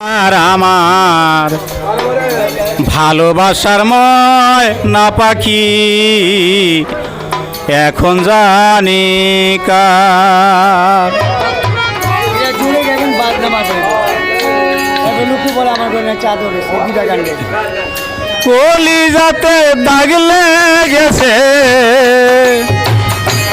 আর আমার ভালোবাসার ময় না পাখি এখন জানি কার। কলি যাতে দাগ লেগেছে।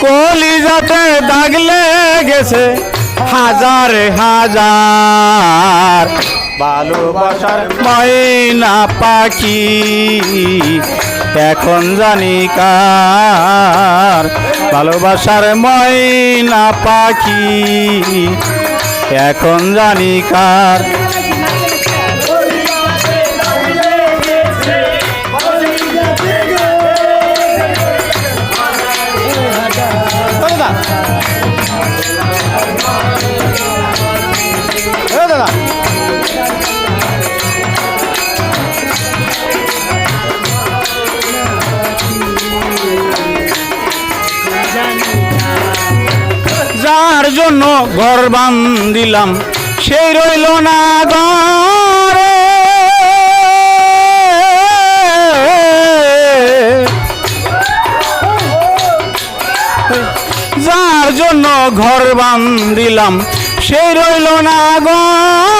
কলি যাতে দাগ লেগেছে। হাজার হাজার। ভালোবাসার ময়না পাখি এখন জানি কার। ভালোবাসার ময়না পাখি এখন জানি কার। জন্য ঘর বান্ধিলাম। সেই রইল না ঘরে। যার জন্য ঘর বান্ধিলাম, সেই রইল না ঘরে।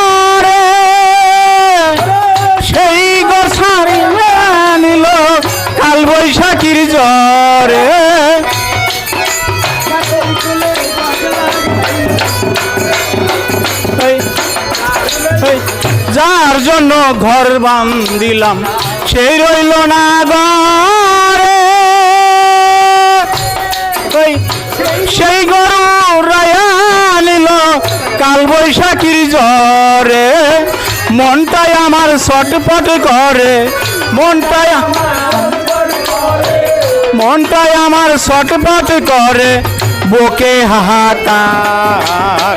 যার জন্য ঘর বান্দিলাম সেই রইল না ওই সেই গরু রায়া নিল কাল বৈশাখীর জ্বরে। মনটাই আমার ছটপট করে, মনটাই মনটাই আমার ছটপট করে, বুকে হাহাকার।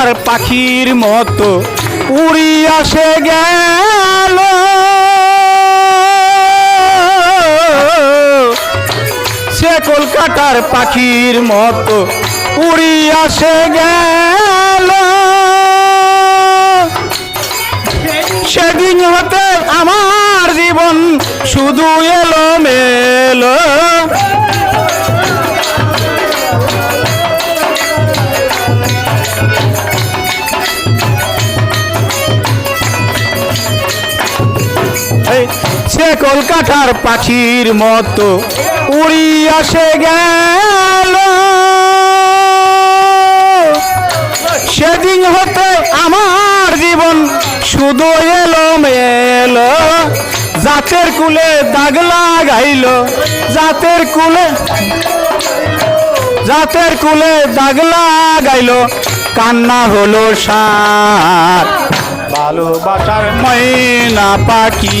কলকাতার পাখির মতো উড়ি আসে গেল। সে কলকাতার পাখির মতো উড়ি আসে গেল। সেদিন হতে আমার জীবন শুধু এলো মেলো কলকাতার পাখির মতো উড়ি আসে গেল। সেদিন হতে আমার জীবন শুধু এলো মেলো জাতের কুলে দাগ লাগাইল, জাতের কুলে জাতের কুলে দাগ লাগাইল, কান্না হলো সার। ভালোবাসার ময়না পাখি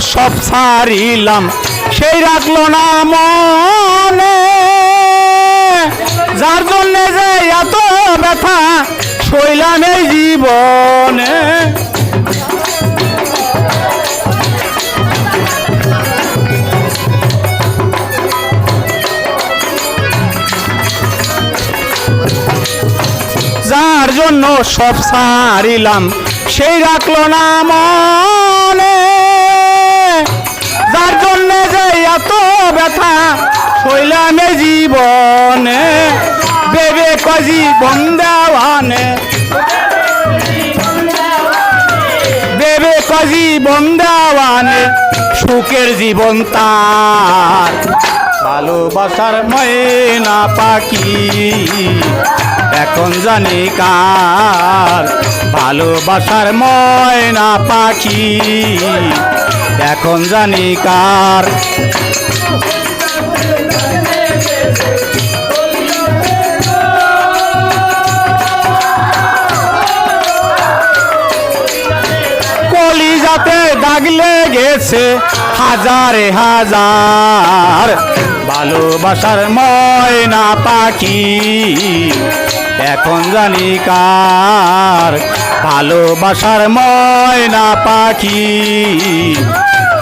সব সারিলাম সেই রাখল না মনে। যার জন্যে যে এত ব্যথা, সইলাম এই জীবনে। যার জন্য সব সারিলাম সেই রাখল না মনে। এত ব্যথা শৈলাম জীবনে। বেবে কজি বন্দাওয়ানে। দেবে কজি বন্দাওয়ানে। সুখের জীবন তার। ভালোবাসার ময়না পাখি। এখন জানি কার। ভালোবাসার ময়না পাখি। এখন জানি কার। কলিজাতে দাগ লেগেছে হাজারে হাজার। ভালোবাসার ময়না পাখি। এখন জানি কার। ভালোবাসার ময়না পাখি।